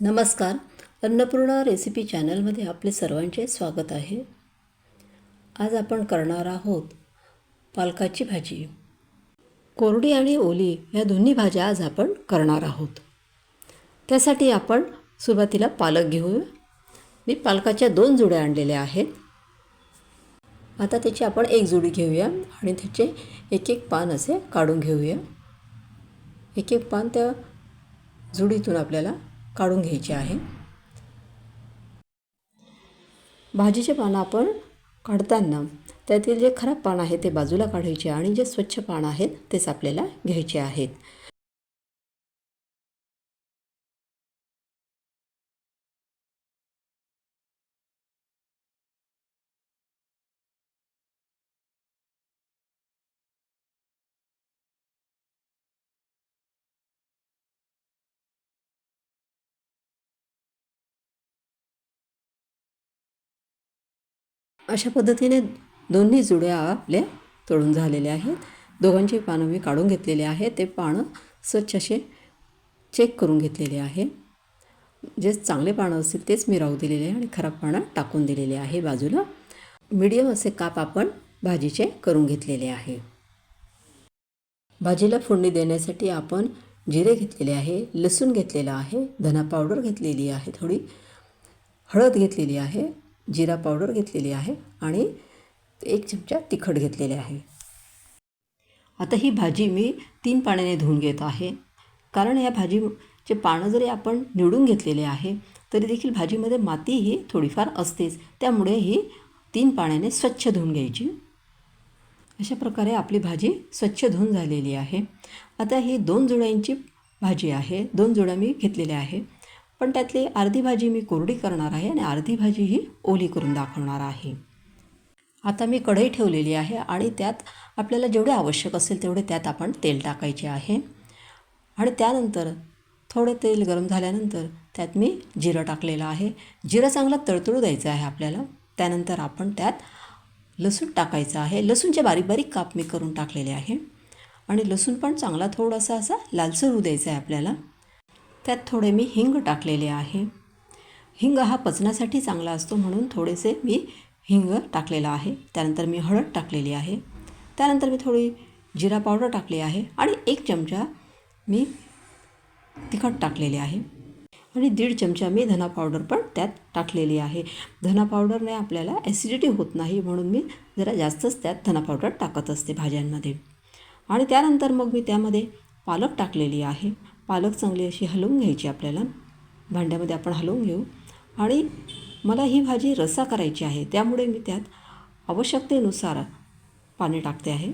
नमस्कार. अन्नपूर्णा रेसिपी चॅनलमध्ये आपले सर्वांचे स्वागत आहे. आज आपण करणार आहोत पालकाची भाजी. कोरडी आणि ओली या दोन्ही भाज्या आज आपण करणार आहोत. त्यासाठी आपण सुरुवातीला पालक घेऊया. मी पालकाच्या दोन जुड्या आणलेल्या आहेत. आता त्याची आपण एक जुडी घेऊया आणि त्याचे एक एक पान असे काढून घेऊया. एक एक पान त्या जुडीतून आपल्याला काढून घ्यायचे आहे. भाजीचे पानं आपण काढताना त्यातील जे खराब पान आहे ते बाजूला काढायचे आणि जे स्वच्छ पान आहेत तेच आपल्याला घ्यायचे आहेत. अशा पद्धतीने दोन्ही जुड्या आपल्या तळून झालेल्या आहेत. दोघांची पानं मी काढून घेतलेले आहे ते पानं स्वच्छ असे चेक करून घेतलेले आहे. जे चांगले पानं असतील तेच मी राहू दिलेले आहे आणि खराब पानं टाकून दिलेले आहे बाजूला. मीडियम असे काप आपण भाजीचे करून घेतलेले आहे. भाजीला फोडणी देण्यासाठी आपण जिरे घेतलेले आहे लसूण घेतलेला आहे धना पावडर घेतलेली आहे थोडी हळद घेतलेली आहे. जिरा पावडर घेतलेली आहे आणि एक चमचा तिखट घेतलेले आहे. आता ही भाजी मी तीन पाण्याने धुवून घेत आहे. कारण या भाजीचे पानं जरी आपण निवडून घेतलेले आहे तरी देखील भाजीमध्ये माती ही थोडीफार असतेच. त्यामुळे ही तीन पाण्याने स्वच्छ धुवून घ्यायची. अशा प्रकारे आपली भाजी स्वच्छ धुवून झालेली आहे. आता ही दोन जुड्यांची भाजी आहे. दोन जुळ्या मी घेतलेल्या आहे. पण त्यातली अर्धी भाजी मी कोरडी करणार आहे आणि अर्धी भाजी ही ओली करून दाखवणार आहे. आता मी कढई ठेवलेली आहे आणि त्यात आपल्याला जेवढे आवश्यक असेल तेवढे त्यात आपण तेल टाकायचे आहे. आणि त्यानंतर थोडं तेल गरम झाल्यानंतर त्यात मी जिरं टाकलेलं आहे. जिरं चांगलं तळतळू द्यायचं आहे आपल्याला. त्यानंतर आपण त्यात लसूण टाकायचं आहे. लसूणचे बारीक बारीक काप मी करून टाकलेले आहे. आणि लसूण पण चांगला थोडासा असा लालसर होऊ द्यायचा आहे आपल्याला. त्यात थोडे मी हिंग टाकलेले आहे. हिंग हा पचण्यासाठी चांगला असतो म्हणून थोडेसे मी हिंग टाकलेला आहे. त्यानंतर मी हळद टाकलेली आहे. त्यानंतर मी थोडी जिरा पावडर टाकली आहे आणि एक चमचा मी तिखट टाकलेले आहे. आणि दीड चमचा मी धना पावडर पण त्यात टाकलेली आहे. धना पावडरने आपल्याला ॲसिडिटी होत नाही म्हणून मी जरा जास्तच त्यात धना पावडर टाकत असते भाज्यांमध्ये. आणि त्यानंतर मग मी त्यामध्ये पालक टाकलेली आहे. पालक चांगली अशी हलवून घ्यायची आपल्याला. भांड्यामध्ये आपण हलवून घेऊ. आणि मला ही भाजी रसा करायची आहे. त्यामुळे मी त्यात आवश्यकतेनुसार पाणी टाकते आहे.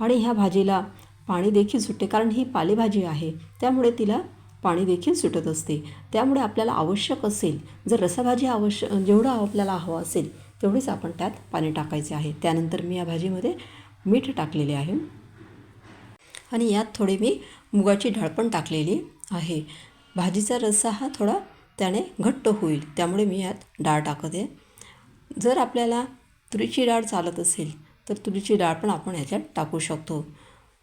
आणि ह्या भाजीला पाणी देखील सुटते. कारण ही पालेभाजी आहे. त्यामुळे तिला पाणी देखील सुटत असते. त्यामुळे आपल्याला आवश्यक असेल जर रसाभाजी आवश्यक जेवढं आपल्याला हवं असेल तेवढीच आपण त्यात पाणी टाकायचे आहे. त्यानंतर मी या भाजीमध्ये मीठ टाकलेले आहे. आणि यात थोडे मी मुगाची डाळ पण टाकलेली आहे. भाजीचा रस्सा हा थोडा त्याने घट्ट होईल त्यामुळे मी यात डाळ टाकत. आहे जर आपल्याला तुरीची डाळ चालत असेल तर तुरीची डाळ पण आपण याच्यात टाकू शकतो.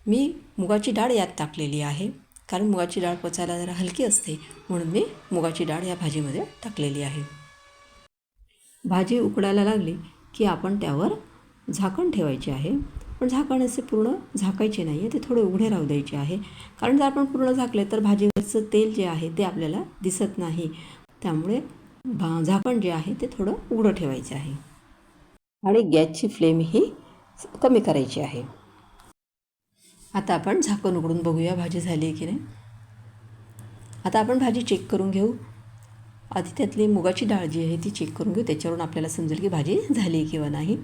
मी मुगाची डाळ यात टाकलेली आहे कारण मुगाची डाळ पचायला जरा हलकी असते म्हणून मी मुगाची डाळ या भाजीमध्ये टाकलेली आहे. भाजी उकडायला लागली की आपण त्यावर झाकण ठेवायचे आहे. पण झाकण असे पूर्ण झाकायचे नाही आहे ते थोडे उघडे राहू द्यायचे आहे. कारण जर आपण पूर्ण झाकले तर भाजीवरचं तेल जे आहे ते आपल्याला दिसत नाही. त्यामुळे भा झाकण जे आहे ते थोडं उघडं ठेवायचे आहे. आणि गॅसची फ्लेम ही कमी करायची आहे. आता आपण झाकण उघडून बघूया भाजी झाली आहे की नाही. आता आपण भाजी चेक करून घेऊ. आधी त्यातली मुगाची डाळ जी आहे ती चेक करून घेऊ. त्याच्यावरून आपल्याला समजेल की भाजी झाली किंवा नाही.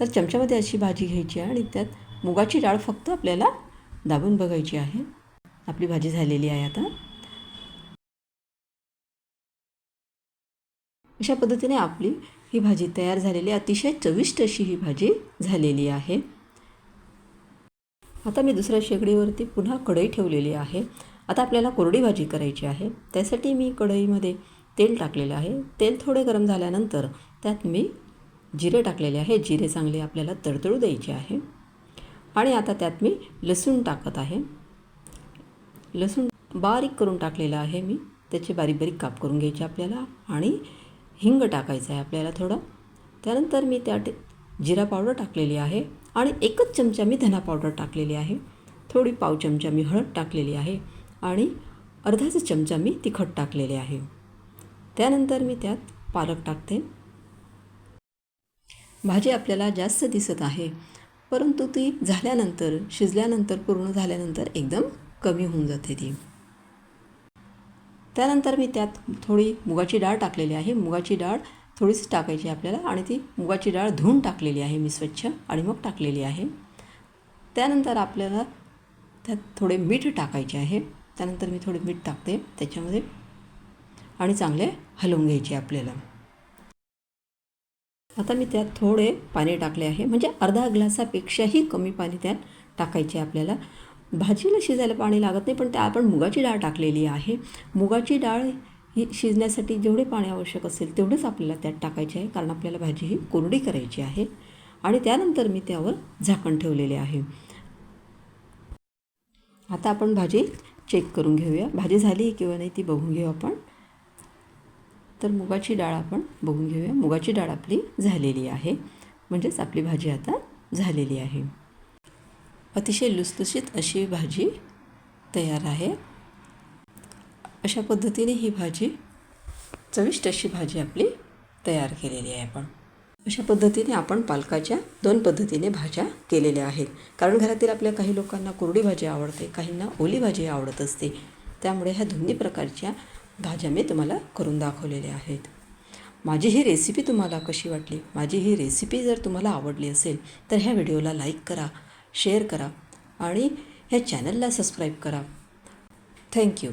तर चमच्यामध्ये अशी भाजी घ्यायची आहे आणि त्यात मुगाची डाळ फक्त आपल्याला दाबून बघायची आहे. आपली भाजी झालेली आहे आता. अशा पद्धतीने आपली ही भाजी तयार झालेली अतिशय चविष्ट अशी ही भाजी झालेली आहे. आता मी दुसऱ्या शेगडीवरती पुन्हा कढई ठेवलेली आहे. आता आपल्याला कोरडी भाजी करायची आहे. त्यासाठी मी कढईमध्ये तेल टाकलेलं आहे. तेल थोडे गरम झाल्यानंतर त्यात मी जिरे टाकलेले आहे. जिरे चांगले आपल्याला तडतडू द्यायचे आहे. आणि आता त्यात मी लसूण टाकत आहे. लसूण बारीक करून टाकलेलं आहे मी. त्याचे बारीक बारीक काप करून घ्यायचे आपल्याला. आणि हिंग टाकायचं आहे आपल्याला थोडं. त्यानंतर मी त्यात जिरा पावडर टाकलेली आहे. आणि एकच चमचा मी धना पावडर टाकलेली आहे. थोडी पाव चमचा मी हळद टाकलेली आहे. आणि अर्धाच चमचा मी तिखट टाकलेले आहे. त्यानंतर मी त्यात पालक टाकते. भाजी आपल्याला जास्त दिसत आहे. परंतु ती झाल्यानंतर शिजल्यानंतर पूर्ण झाल्यानंतर एकदम कमी होऊन जाते ती. त्यानंतर मी त्यात थोडी मुगाची डाळ टाकलेली आहे. मुगाची डाळ थोडीशी टाकायची आपल्याला आणि ती मुगाची डाळ धुवून टाकलेली आहे मी स्वच्छ आणि मग टाकलेली आहे. त्यानंतर आपल्याला त्यात थोडे मीठ टाकायचे आहे. त्यानंतर मी थोडे मीठ टाकते. त्याच्यामध्ये आणि चांगले हलवून घ्यायचे आपल्याला. आता मी त्यात थोडे पाणी टाकले आहे. म्हणजे अर्धा ग्लासापेक्षाही कमी पाणी त्यात टाकायचे आपल्याला. भाजीला शिजायला पाणी लागत नाही पण त्या आपण मुगाची डाळ टाकलेली आहे. मुगाची डाळ ही शिजण्यासाठी जेवढे पाणी आवश्यक असेल तेवढंच आपल्याला त्यात टाकायचे आहे कारण आपल्याला भाजी ही कोरडी करायची आहे. आणि त्यानंतर मी त्यावर झाकण ठेवलेले आहे. आता आपण भाजी चेक करून घेऊया. भाजी झाली किंवा नाही ती बघून घेऊ आपण. तर मुगाची डाळ आपण बघून घेऊया. मुगाची डाळ आपली झालेली आहे. म्हणजेच आपली भाजी आता झालेली आहे. अतिशय लुसलुशीत अशी भाजी तयार आहे. अशा पद्धतीने ही भाजी चविष्ट अशी भाजी आपली तयार केलेली आहे आपण. अशा पद्धतीने आपण पालकाच्या दोन पद्धतीने भाज्या केलेल्या आहेत. कारण घरातील आपल्या काही लोकांना कोरडी भाजी आवडते काहींना ओली भाजी आवडत असते. त्यामुळे ह्या दोन्ही प्रकारच्या भाज्या मी तुम्हाला करून दाखवलेल्या आहेत. माझी ही रेसिपी तुम्हाला कशी वाटली? माझी ही रेसिपी जर तुम्हाला आवडली असेल तर ह्या व्हिडिओला लाईक करा शेअर करा आणि ह्या चॅनलला सबस्क्राईब करा. थँक्यू